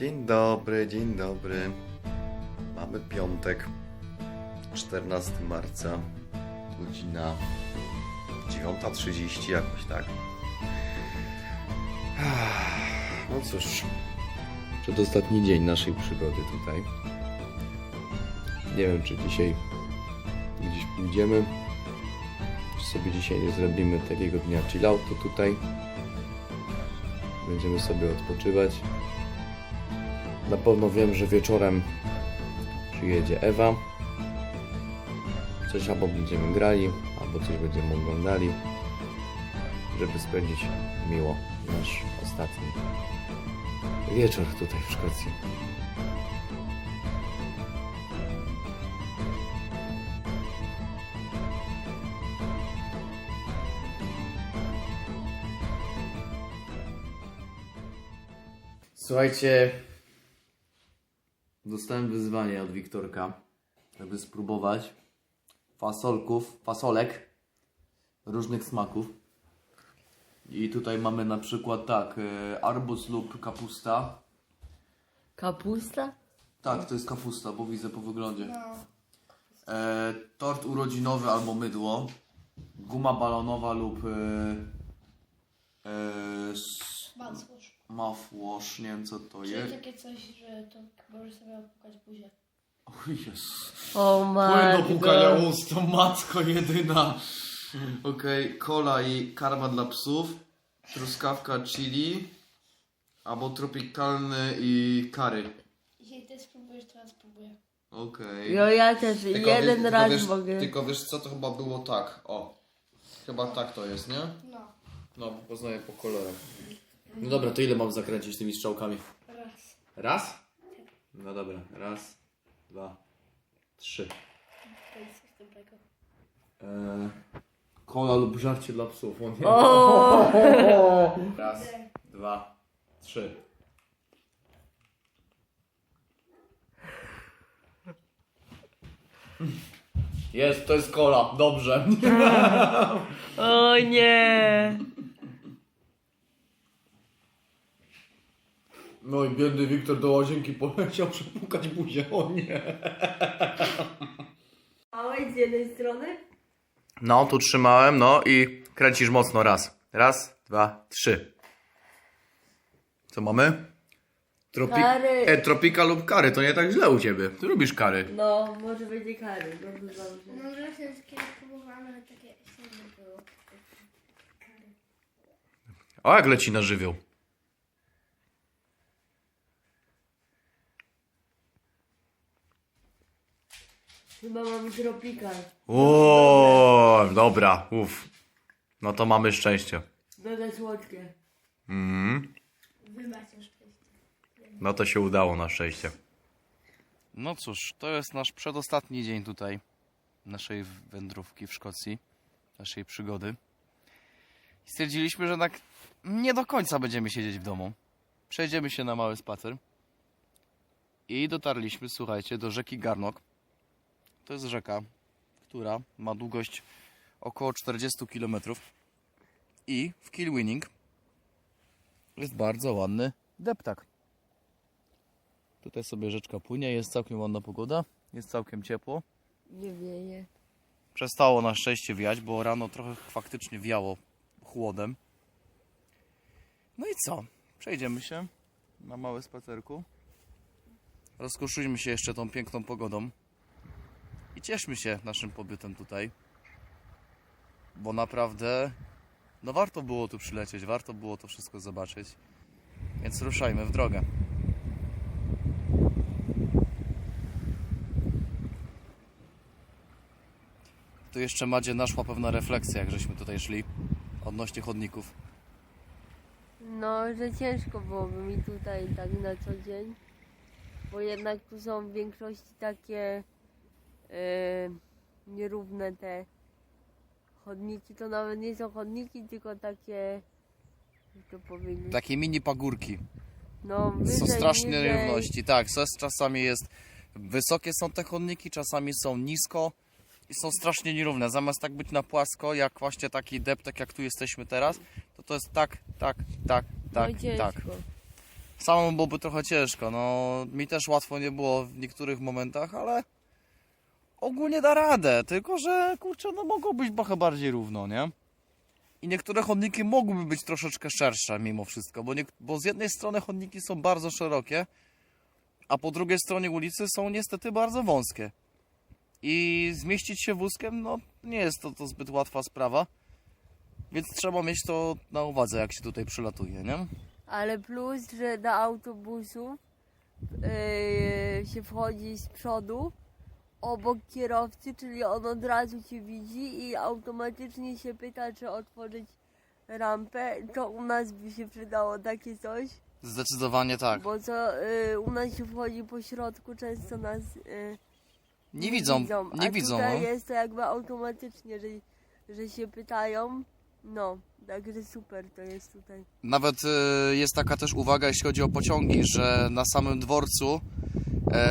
Dzień dobry, dzień dobry. Mamy piątek, 14 marca, godzina 9.30 jakoś tak. No cóż, przedostatni dzień naszej przygody tutaj. Nie wiem, czy dzisiaj gdzieś pójdziemy, czy sobie dzisiaj nie zrobimy takiego dnia chilloutu tutaj. Będziemy sobie odpoczywać. Na pewno wiem, że wieczorem przyjedzie Ewa. Coś albo będziemy grali, albo coś będziemy oglądali, żeby spędzić miło nasz ostatni wieczór tutaj w Szkocji. Słuchajcie, dostałem wyzwanie od Wiktorka, żeby spróbować fasolków, fasolek różnych smaków. I tutaj mamy na przykład tak, e, arbuz lub kapusta. Kapusta? Tak, to jest kapusta, bo widzę po wyglądzie. E, tort urodzinowy albo mydło. Guma balonowa lub e, e, s-. mouthwash, nie wiem co to Czyli jest. takie coś, że to możesz sobie opukać buzię. O Jezus. O Płyn do pukania matko. ust, to matko jedyna. Okej, cola i karma dla psów. Truskawka chili. Albo tropikalny i curry. Jeśli ty spróbujesz, to ja spróbuję. Okej. Jo, ja też Tylko jeden wiesz- raz tylko wiesz, mogę. Tylko wiesz co, to chyba było tak, o. Chyba tak to jest, nie? No, No, bo poznaję po kolorach. No dobra, to ile mam zakręcić tymi strzałkami? raz. Raz? No dobra, raz, dwa, trzy. To jest coś dobrego. Eee, kola lub żarcie dla psów, o nie. Raz, dwa, trzy. Jest, to jest kola, dobrze. O nie! No i biedny Wiktor do łazienki poleciał przepukać buzię, o nie. Małej z jednej strony? No, tu trzymałem, no i kręcisz mocno raz. Raz, dwa, trzy. Co mamy? Tropi Kary. E, tropika lub kary, to nie tak źle u ciebie. Ty lubisz kary. No, może będzie kary. Dobrze, dobrze. No, się kiedyś próbowałam, ale takie średnie było. O, jak leci na żywioł. Chyba mamy tropikal. O, dobra, uff. No to mamy szczęście. Mega słodkie. Mhm. Wy macie szczęście. No to się udało na szczęście. No cóż, to jest nasz przedostatni dzień tutaj, naszej wędrówki w Szkocji, naszej przygody. I stwierdziliśmy, że tak nie do końca będziemy siedzieć w domu. Przejdziemy się na mały spacer. I dotarliśmy, słuchajcie, do rzeki Garnok. To jest rzeka, która ma długość około 40 km. I w Kilwinning jest bardzo ładny deptak. Tutaj sobie rzeczka płynie, jest całkiem ładna pogoda, jest całkiem ciepło. Nie wieje. Przestało na szczęście wiać, bo rano trochę faktycznie wiało chłodem. No i co? Przejdziemy się na mały spacerku. Rozkoszujmy się jeszcze tą piękną pogodą. I cieszmy się naszym pobytem tutaj. Bo naprawdę, no warto było tu przylecieć, warto było to wszystko zobaczyć. Więc ruszajmy w drogę. Tu jeszcze Madzie naszła pewna refleksja, jak żeśmy tutaj szli odnośnie chodników. No, że ciężko byłoby mi tutaj tak na co dzień. Bo jednak tu są w większości takie nierówne te chodniki. To nawet nie są chodniki, tylko takie. Jak to powiedzieć? Takie mini pagórki. No, Są wyżej, niżej. nierówności. Tak, zas- czasami jest wysokie są te chodniki, czasami są nisko i są strasznie nierówne. Zamiast tak być na płasko, jak właśnie taki deptek, jak tu jesteśmy teraz, to to jest tak, tak, tak, tak, no, tak. ciężko. Byłoby trochę ciężko. No, mi też łatwo nie było w niektórych momentach, ale ogólnie da radę. Tylko, że kurczę, no mogło być trochę bardziej równo, nie? I niektóre chodniki mogłyby być troszeczkę szersze mimo wszystko, bo, nie, bo z jednej strony chodniki są bardzo szerokie, a po drugiej stronie ulicy są niestety bardzo wąskie. I zmieścić się wózkiem, no nie jest to, to zbyt łatwa sprawa. Więc trzeba mieć to na uwadze, jak się tutaj przylatuje, nie? Ale plus, że do autobusu yy, się wchodzi z przodu obok kierowcy, czyli on od razu cię widzi i automatycznie się pyta, czy otworzyć rampę. To u nas by się przydało takie coś, Zdecydowanie tak. bo co yy, u nas się wchodzi po środku, często nas yy, Nie widzą, nie A widzą. tutaj No. jest to jakby automatycznie, że, że się pytają. No, także super to jest tutaj. Nawet e, jest taka też uwaga, jeśli chodzi o pociągi, że na samym dworcu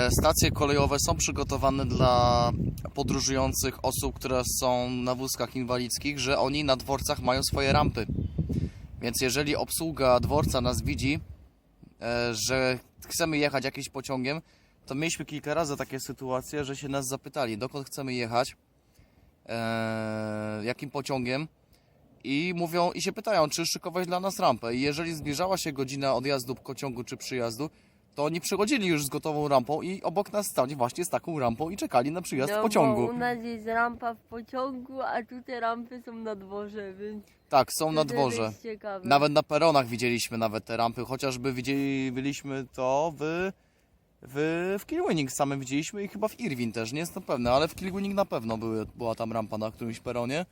stacje kolejowe są przygotowane dla podróżujących osób, które są na wózkach inwalidzkich, że oni na dworcach mają swoje rampy. Więc jeżeli obsługa dworca nas widzi, e, że chcemy jechać jakimś pociągiem, to mieliśmy kilka razy takie sytuacje, że się nas zapytali, dokąd chcemy jechać, e, jakim pociągiem i mówią i się pytają, czy szykować dla nas rampę. I jeżeli zbliżała się godzina odjazdu pociągu czy przyjazdu, to oni przychodzili już z gotową rampą i obok nas stali właśnie z taką rampą i czekali na przyjazd no, pociągu. Bo u nas jest rampa w pociągu, a tutaj rampy są na dworze, więc. Tak, są na dworze. Nawet na peronach widzieliśmy nawet te rampy, chociażby widzieli, byliśmy to w, w, w Kilwinning samym widzieliśmy i chyba w Irwin też, nie jestem pewny, ale w Kilwinning na pewno były, była tam rampa na którymś peronie.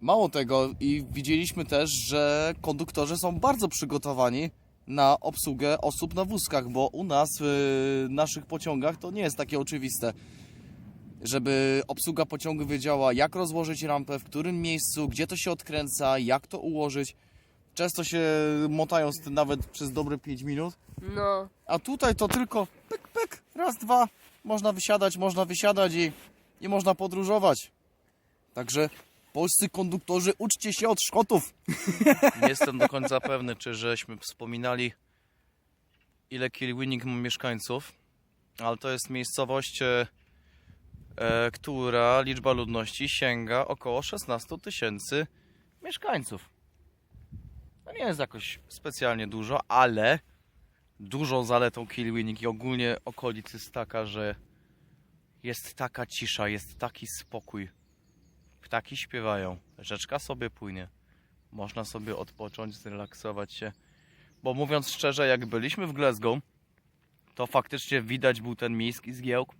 Mało tego i widzieliśmy też, że konduktorzy są bardzo przygotowani na obsługę osób na wózkach, bo u nas w naszych pociągach to nie jest takie oczywiste żeby obsługa pociągu wiedziała, jak rozłożyć rampę, w którym miejscu, gdzie to się odkręca, jak to ułożyć. Często się motają z tym nawet przez dobre 5 minut. No, A tutaj to tylko pyk, pyk, raz, dwa. Można wysiadać, można wysiadać i, i można podróżować. Także polscy konduktorzy, uczcie się od Szkotów. Nie jestem do końca pewny, czy żeśmy wspominali, ile Kilwinning ma mieszkańców, ale to jest miejscowość, e, e, która liczba ludności sięga około 16 tysięcy mieszkańców. To nie jest jakoś specjalnie dużo, ale dużą zaletą Kilwinning i ogólnie okolic jest taka, że jest taka cisza, jest taki spokój. Ptaki śpiewają, rzeczka sobie płynie. Można sobie odpocząć, zrelaksować się. Bo mówiąc szczerze, jak byliśmy w Glasgow, to faktycznie widać był ten miejski zgiełk.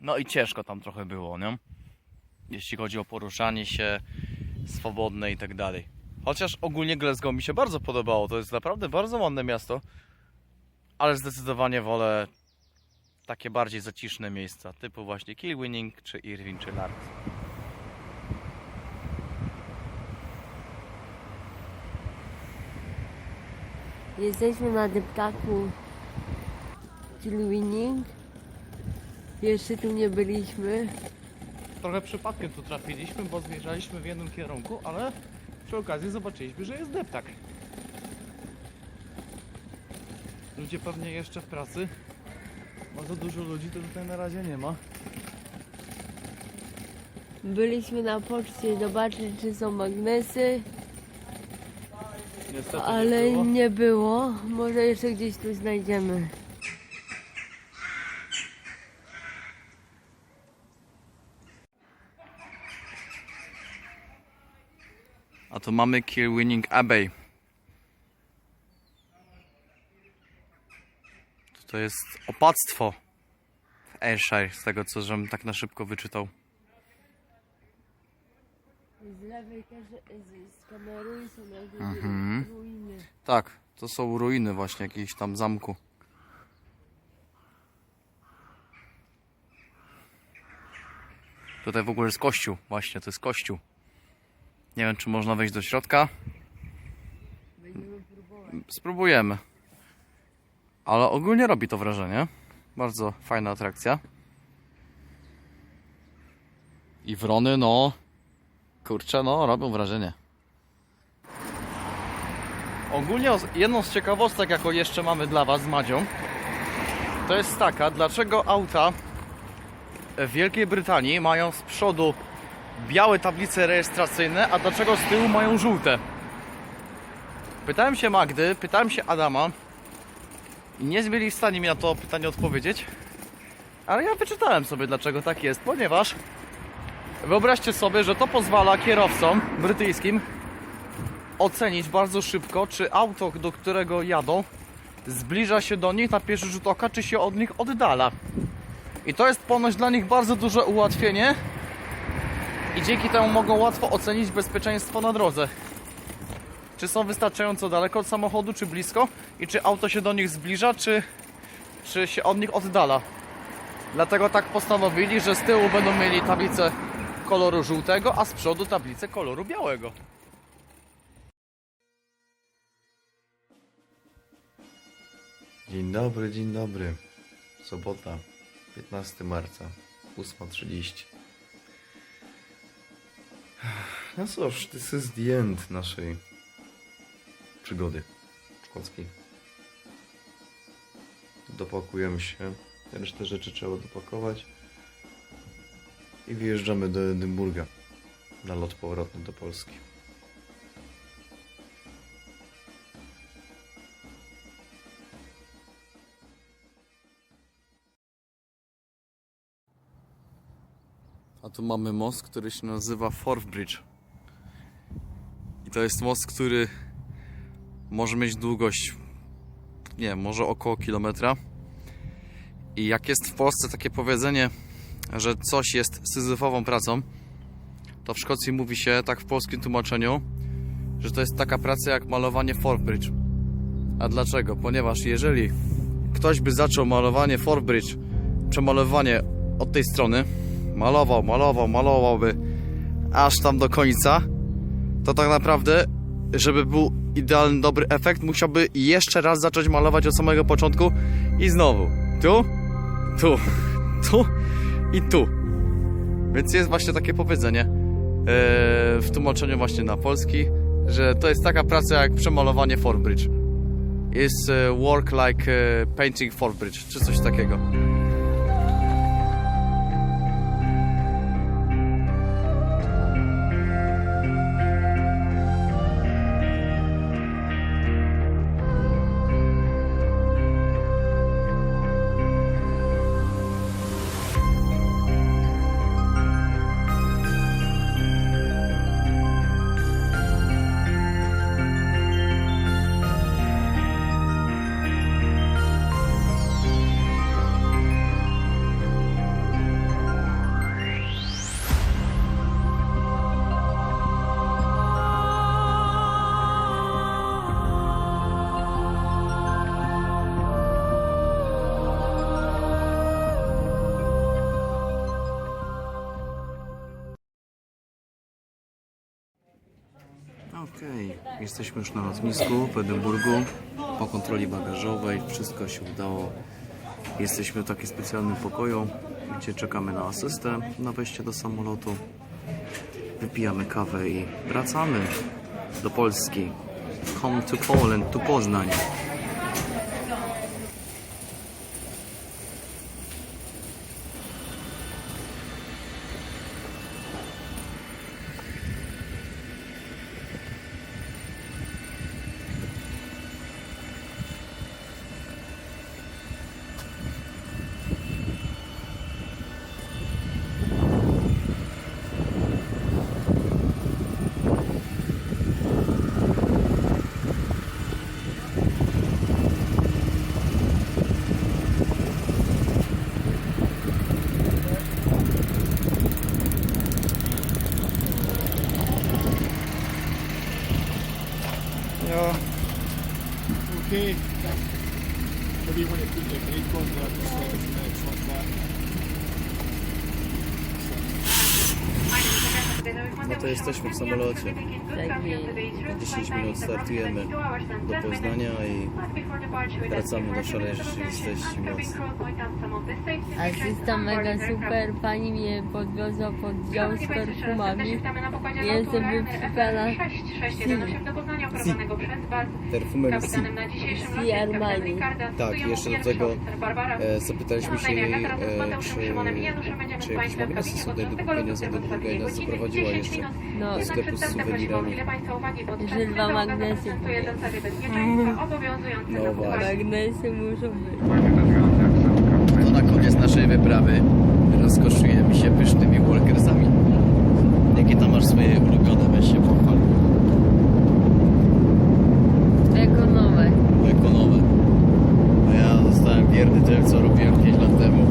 No i ciężko tam trochę było, nie? Jeśli chodzi o poruszanie się swobodne i tak dalej. Chociaż ogólnie Glasgow mi się bardzo podobało. To jest naprawdę bardzo ładne miasto. Ale zdecydowanie wolę takie bardziej zaciszne miejsca, typu właśnie Kilwinning, czy Irvine, czy Largs. Jesteśmy na deptaku Kilwinning. Jeszcze tu nie byliśmy. Trochę przypadkiem tu trafiliśmy, bo zmierzaliśmy w jednym kierunku, ale przy okazji zobaczyliśmy, że jest deptak. Ludzie pewnie jeszcze w pracy. Bardzo dużo ludzi to tutaj na razie nie ma. Byliśmy na poczcie zobaczyć, czy są magnesy, Ale nie było. Może jeszcze gdzieś tu znajdziemy. A to mamy Kilwinning Abbey. To jest opactwo w Ayrshire, z tego co żebym tak na szybko wyczytał. Z lewej też z, z kamery są jakieś Mhm. ruiny. Tak, to są ruiny właśnie jakiegoś tam zamku. Tutaj w ogóle jest kościół, właśnie to jest kościół. Nie wiem czy można wejść do środka. Będziemy próbować. Spróbujemy. Ale ogólnie robi to wrażenie. Bardzo fajna atrakcja. I wrony, no. Kurczę, no, robią wrażenie. Ogólnie jedną z ciekawostek, jaką jeszcze mamy dla Was z Madzią, to jest taka, dlaczego auta w Wielkiej Brytanii mają z przodu białe tablice rejestracyjne, a dlaczego z tyłu mają żółte. Pytałem się Magdy, pytałem się Adama i nie byli w stanie mi na to pytanie odpowiedzieć, ale ja wyczytałem sobie dlaczego tak jest, ponieważ wyobraźcie sobie, że to pozwala kierowcom brytyjskim ocenić bardzo szybko, czy auto, do którego jadą, zbliża się do nich na pierwszy rzut oka, czy się od nich oddala. I to jest ponoć dla nich bardzo duże ułatwienie i dzięki temu mogą łatwo ocenić bezpieczeństwo na drodze. Czy są wystarczająco daleko od samochodu, czy blisko i czy auto się do nich zbliża, czy, czy się od nich oddala. Dlatego tak postanowili, że z tyłu będą mieli tablicę koloru żółtego, a z przodu tablicę koloru białego. Dzień dobry, dzień dobry. Sobota, 15 marca, 8.30. No cóż, this is the end naszej przygody szkockiej. Dopakujemy się. Resztę rzeczy trzeba dopakować. I wyjeżdżamy do Edynburga na lot powrotny do Polski. A tu mamy most, który się nazywa Forth Bridge. I to jest most, który może mieć długość, nie może około kilometra. I jak jest w Polsce takie powiedzenie, że coś jest syzyfową pracą, to w Szkocji mówi się tak w polskim tłumaczeniu, że to jest taka praca jak malowanie Forth Bridge. A dlaczego? Ponieważ jeżeli ktoś by zaczął malowanie Forth Bridge, przemalowanie od tej strony, malował, malował, malowałby aż tam do końca, to tak naprawdę, żeby był idealny, dobry efekt, musiałby jeszcze raz zacząć malować od samego początku i znowu tu, tu, tu i tu. Więc jest właśnie takie powiedzenie e, w tłumaczeniu właśnie na polski, że to jest taka praca jak przemalowanie Fort Bridge. Jest e, work like e, painting Fort Bridge, czy coś takiego. Jesteśmy już na lotnisku w Edynburgu. Po kontroli bagażowej wszystko się udało. Jesteśmy w takim specjalnym pokoju, gdzie czekamy na asystę na wejście do samolotu. Wypijamy kawę i wracamy do Polski. Come to Poland, to Poznań. Ja, Okay. What do you want to do? Like eight one, like this, like this, next one, that. No to jesteśmy w samolocie. Tak jest. 10 minut startujemy do Poznania i wracamy do szarej rzeczywistości mocy. Asysta mega super, pani mnie podwiozła pod dział z perfumami. Jestem wypsikana. Prowadzonego przez Was perfumem kapitanem na dzisiejszym locie jest kapitan. Ricardo, Tak, jeszcze do tego. E, zapytaliśmy się jej, Ja teraz z e, czy, Szymonem i Januszem będziemy czy z jakiś magnes kabinie tutaj do kupienia, tego do lotu drugiej nas godziny zaprowadziła 10 jeszcze minut. No, do Jednak sklepu z przedstawia prosimy o suwenirami. Że dwa magnesy obowiązujące No na właśnie. Magnesy muszą być. To na koniec naszej wyprawy rozkoszujemy się pysznymi walkersami. Jakie tam masz swoje ulubione? Weź się pochwal. Ekonowe. Ekonowe. A ja zostałem wierny temu, co robiłem 5 lat temu.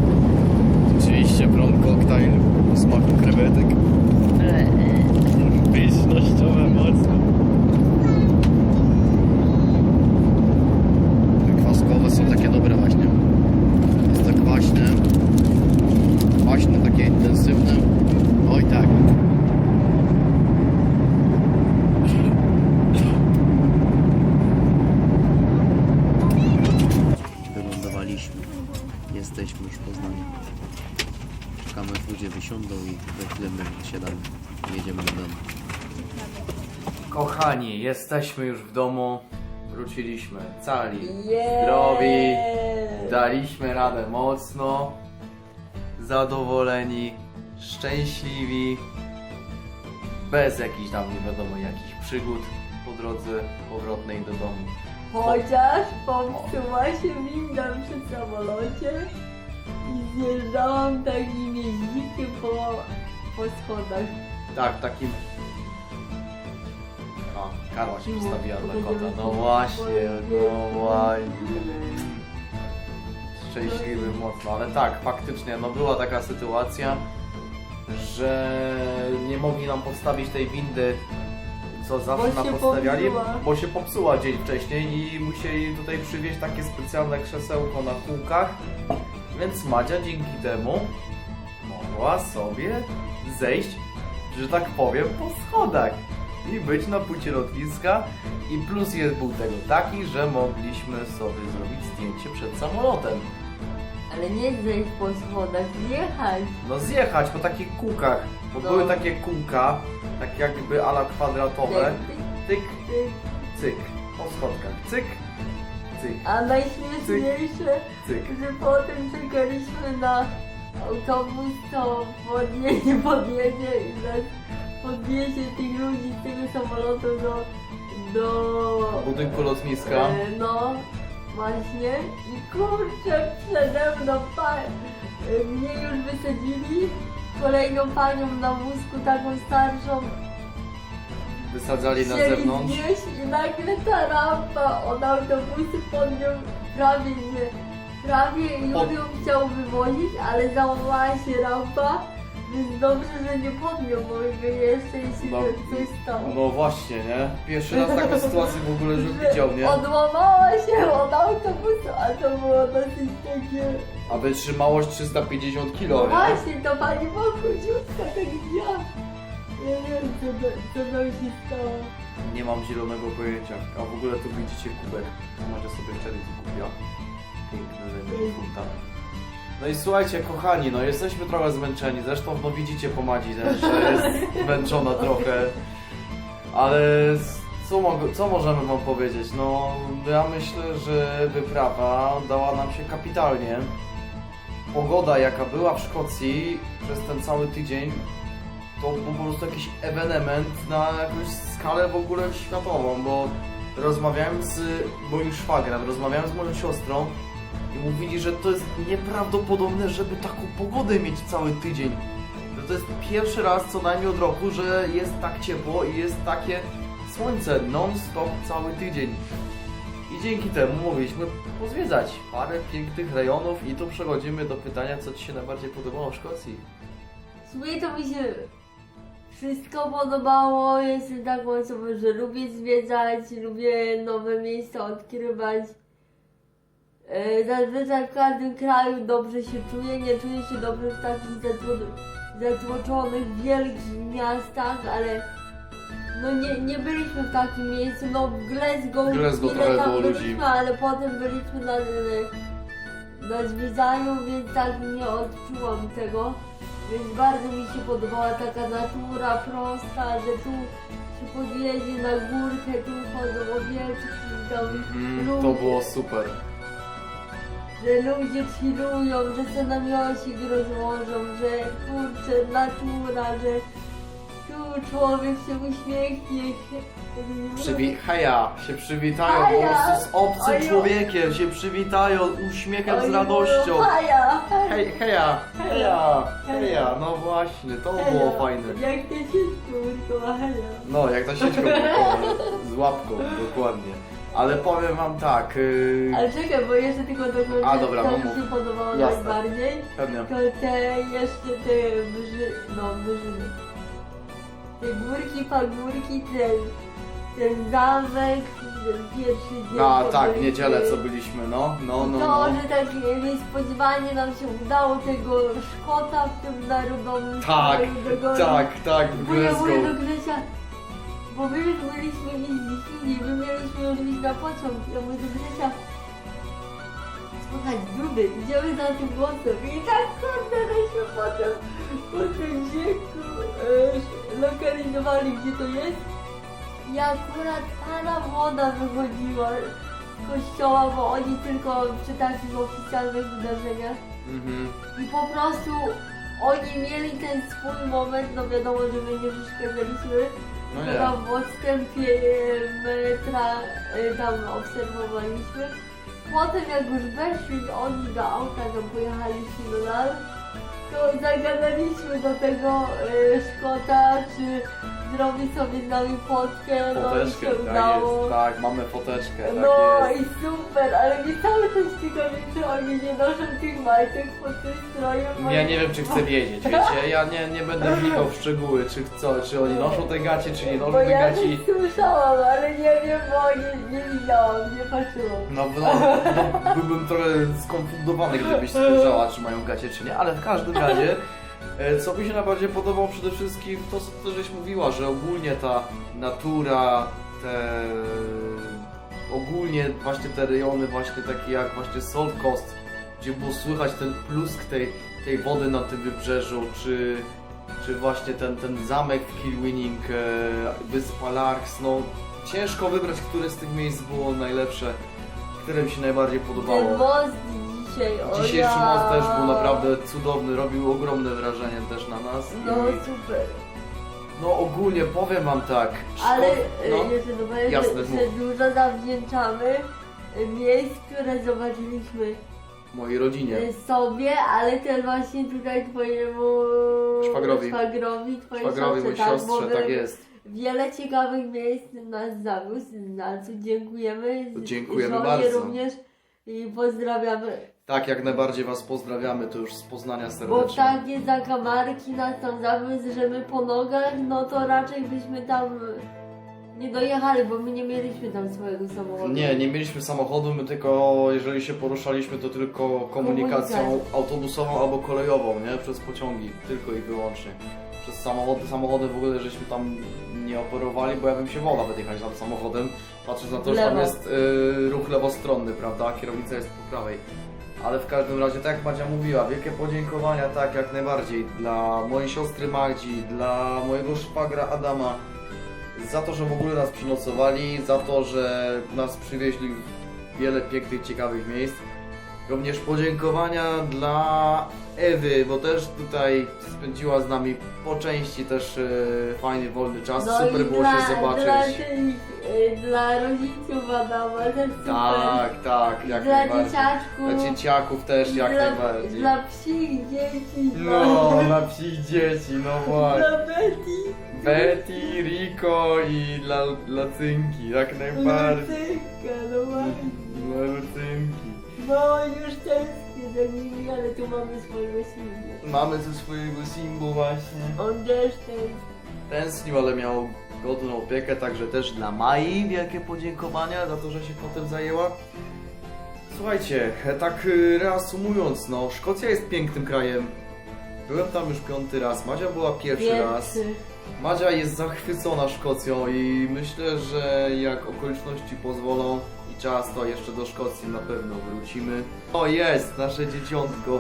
Oczywiście prom koktajl o smaku krewetek. Ale, Pysznościowe mocno. Te kwaskowe są takie dobre właśnie. Jest to kwaśne. Kwaśne, takie intensywne. Oj tak. Wylądowaliśmy. Jesteśmy już w Poznaniu. Czekamy aż ludzie wysiądą i za chwilę my wysiadamy. Jedziemy do domu. Kochani, jesteśmy już w domu. Wróciliśmy cali, zdrowi. Daliśmy radę mocno. Zadowoleni, szczęśliwi. Bez jakichś tam nie wiadomo jakich przygód po drodze powrotnej do domu. Chociaż popsuła się winda przy samolocie i zjeżdżałam takim jeździkiem po, po schodach. Tak, takim. Karła się wystawiła dla kota. No właśnie, no właśnie. Szczęśliwy mocno, ale tak, faktycznie, no była taka sytuacja, że nie mogli nam postawić tej windy, co zawsze Bo nam się podstawiali, popsuła. bo się popsuła dzień wcześniej i musieli tutaj przywieźć takie specjalne krzesełko na kółkach, więc Madzia dzięki temu mogła sobie zejść, że tak powiem, po schodach i być na płycie lotniska i plus jest był tego taki, że mogliśmy sobie zrobić zdjęcie przed samolotem. Ale nie zejść po schodach, zjechać. No zjechać po takich kółkach, bo No. były takie kółka, tak jakby ala kwadratowe, Tyk, tyk, cyk, po schodkach, cyk, cyk, A najśmieszniejsze, cyk. że potem czekaliśmy na autobus, to podjedzie, podjedzie i nas podwiezie tych ludzi z tego samolotu do... do... Budynku lotniska. E, no, właśnie. I kurczę, przede mną pa... e, mnie już wysadzili. Kolejną panią na wózku, taką starszą, Wysadzali na chcieli zewnątrz. znieść i nagle ta rampa od autobusu pod nią prawie nie... Prawie już Pod- ją chciał wywozić, ale załamała się rampa. Więc dobrze, że nie podnią, bo by jeszcze jeśli No, coś stało. No właśnie, nie? Pierwszy raz taką sytuację w ogóle, że widział, nie? Odłamała się od autobusu, a to było dosyć takie... A wytrzymałość 350 No kg, nie? właśnie, to pani króciutka, tak ja. Ja nie wiem, co, to- co tam się stało. Nie mam zielonego pojęcia. A w ogóle tu widzicie kubek. Może sobie tu kupiła. Piękny lemon funta. No i słuchajcie, kochani, no jesteśmy trochę zmęczeni. Zresztą, no widzicie po Madzi, że jest zmęczona trochę. Ale co, mogę, co możemy wam powiedzieć? No, ja myślę, że wyprawa dała nam się kapitalnie. Pogoda, jaka była w Szkocji przez ten cały tydzień, to był po prostu jakiś ewenement na jakąś skalę w ogóle światową, bo rozmawiałem z moim szwagrem, rozmawiałem z moją siostrą i mówili, że to jest nieprawdopodobne, żeby taką pogodę mieć cały tydzień. Że to jest pierwszy raz co najmniej od roku, że jest tak ciepło i jest takie słońce non-stop cały tydzień. I dzięki temu mogliśmy pozwiedzać parę pięknych rejonów i tu przechodzimy do pytania, co Ci się najbardziej podobało w Szkocji. Sumie to mi się wszystko podobało. Jestem taką osobą, że lubię zwiedzać, lubię nowe miejsca odkrywać. E, Zazwyczaj w każdym kraju dobrze się czuję, nie czuję się dobrze w takich zatło- zatłoczonych, wielkich miastach, ale no nie, nie byliśmy w takim miejscu, no w Glasgow, Glasgow trochę tam było byliśmy, ludzi. ale potem byliśmy na, na zwiedzaniu, więc tak nie odczułam tego. Więc bardzo mi się podobała taka natura prosta, że tu przy podjeździe na górkę, tu chodzą owieczki, tam Mm, to było super. Że ludzie chillują, że se namiocik rozłożą, że kurczę, natura, że tu człowiek się uśmiechnie. Przywi heja, się przywitają po prostu z obcym człowiekiem, się przywitają uśmiechem z radością. Haja! Hej, heja, heja, heja, no właśnie, to było fajne. Jak te sieczko urkoła, heja. No, jak ta sieczką kurkowa, z łapką, dokładnie. Ale powiem wam tak, yy, Ale czekaj, bo jeszcze tylko dokończę, A, dobra, co mi mów. się podobało Jasne. najbardziej. pewnie. To te jeszcze te wyży... no wyżyny. Te górki, pagórki, ten, ten zamek, ten pierwszy dzień. No po tak, w niedzielę co byliśmy, no, no, no, To, no. że tak niespodziewanie nam się udało tego Szkota w tym narodowym Tak, tak, tak, w do Glasgow. Grzesia, bo my już byliśmy jeździć indziej, my mieliśmy już iść na pociąg. Ja mówię do Grzesia, słuchaj, Dudy, idziemy na tym mostem. I tak kurde, żeśmy potem po tym wieku e, lokalizowali, gdzie to jest. I akurat pana młoda wychodziła z kościoła, bo oni tylko przy takich oficjalnych wydarzeniach Mhm. i po prostu oni mieli ten swój moment, no wiadomo, że my nie przeszkadzaliśmy, No nie. w odstępie e, metra e, tam obserwowaliśmy. Potem jak już weszli oni do auta, tam pojechaliśmy do nas, to zagadaliśmy do tego e, Szkota, czy zrobi sobie z nami fotkę, no i Foteczkę, się tak udało. jest, tak, mamy foteczkę, tak No jest. i super, ale mi cały czas ciekawi, czy oni nie noszą tych majtek pod tym strojem. Ja nie wiem, czy chcę wiedzieć, wiecie, ja nie, nie będę wnikał w szczegóły, czy co, czy oni noszą te gacie, czy nie noszą Bo te ja gaci. słyszałam, ale nie wiem, bo nie, nie widziałam, nie patrzyłam. No, no, no, byłbym trochę skonfundowany, gdybyś spojrzała, czy mają gacie, czy nie, ale w każdym razie, co mi się najbardziej podobało przede wszystkim, to co ty żeś mówiła, że ogólnie ta natura, te... ogólnie właśnie te rejony właśnie takie jak właśnie Salt Coast, gdzie było słychać ten plusk tej, tej wody na tym wybrzeżu, czy, czy właśnie ten, ten zamek w Kilwinning, e, wyspa Larks, no ciężko wybrać, które z tych miejsc było najlepsze, które mi się najbardziej podobało. most dzisiaj, o Dzisiejszy ja. most też był naprawdę cudowny, robił ogromne wrażenie też na nas. No I, super. no ogólnie powiem wam tak, Ale szko- no. jeszcze dodam, Jasne, że, mów. że dużo zawdzięczamy e, miejsc, które zobaczyliśmy mojej rodzinie. e, sobie, ale też właśnie tutaj twojemu Szwagrowi. szwagrowi twojej Szwagrowi, mojej siostrze, siostrze, bo tak wy- jest. Wiele ciekawych miejsc nas zawiózł, za co dziękujemy. Dziękujemy Żonie bardzo. również i pozdrawiamy. Tak, jak najbardziej was pozdrawiamy, to już z Poznania Bo serdecznie. takie zakamarki nas tam zawiózł, że my po nogach, no to raczej byśmy tam nie dojechali, bo my nie mieliśmy tam swojego samochodu. Nie, nie mieliśmy samochodu, my tylko, jeżeli się poruszaliśmy, to tylko komunikacją Komunikacją. autobusową albo kolejową, nie? Przez pociągi, tylko i wyłącznie. Przez samochody, samochody w ogóle żeśmy tam nie operowali, bo ja bym się wolał nawet jechać tam samochodem, patrząc na to, że tam Lewo. jest y, ruch lewostronny, prawda? Kierownica jest po prawej. Ale w każdym razie, tak jak Madzia mówiła, wielkie podziękowania, tak jak najbardziej, dla mojej siostry Magdzi, dla mojego szwagra Adama, za to, że w ogóle nas przynocowali, za to, że nas przywieźli w wiele pięknych, ciekawych miejsc. Również podziękowania dla Ewy, bo też tutaj spędziła z nami po części też e, fajny, wolny czas. No Super i było dla, się zobaczyć. Dla, tych, y, dla rodziców Adama też super. Tak, tak, jak dla najbardziej. dzieciaczków. Dla dzieciaków też jak dla, najbardziej. Dla psich dzieci. No, dla psich dzieci, no właśnie. Dla Betty. Betty, Rico i dla, dla Cynki, jak najbardziej. Lucynka, no właśnie. Dla Lucynki. No już tęsknię za nimi, ale tu mamy swojego syna. Mamy ze swojego Simbu właśnie. On też tęskni. Tęsknił, ale miał godną opiekę, także też dla Mai wielkie podziękowania za to, że się potem zajęła. Słuchajcie, e, tak y, reasumując, no, Szkocja jest pięknym krajem. Byłem tam już piąty raz, Madzia była pierwszy, raz. Pierwszy. Madzia jest zachwycona Szkocją i myślę, że jak okoliczności pozwolą i czas, to jeszcze do Szkocji na pewno wrócimy. O jest, nasze dzieciątko.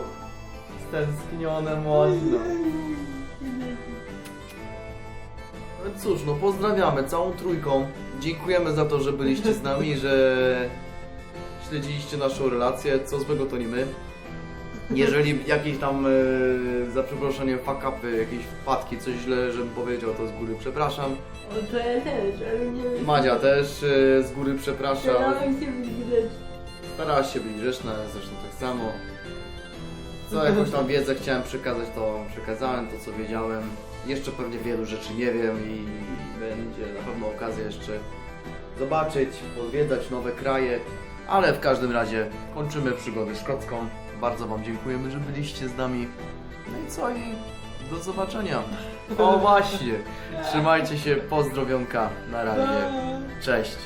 Stęsknione mocno. No cóż, no pozdrawiamy całą trójką. Dziękujemy za to, że byliście z nami, że śledziliście naszą relację. Co złego to nie my. Jeżeli jakieś tam, e, za przeproszeniem, fuck upy, jakieś wpadki, coś źle, żebym powiedział, to z góry przepraszam. O, to ja też, ale nie Madzia też e, z góry przeprasza. ale- Starałam się być grzeczna. Starałaś się być grzeczna, zresztą tak samo. Co jakąś tam wiedzę chciałem przekazać, to przekazałem, to co wiedziałem. Jeszcze pewnie wielu rzeczy nie wiem i będzie na pewno okazja jeszcze zobaczyć, odwiedzać nowe kraje. Ale w każdym razie kończymy przygodę szkocką. Bardzo Wam dziękujemy, że byliście z nami. No i co i do zobaczenia. O właśnie, trzymajcie się, pozdrowionka, na razie, cześć.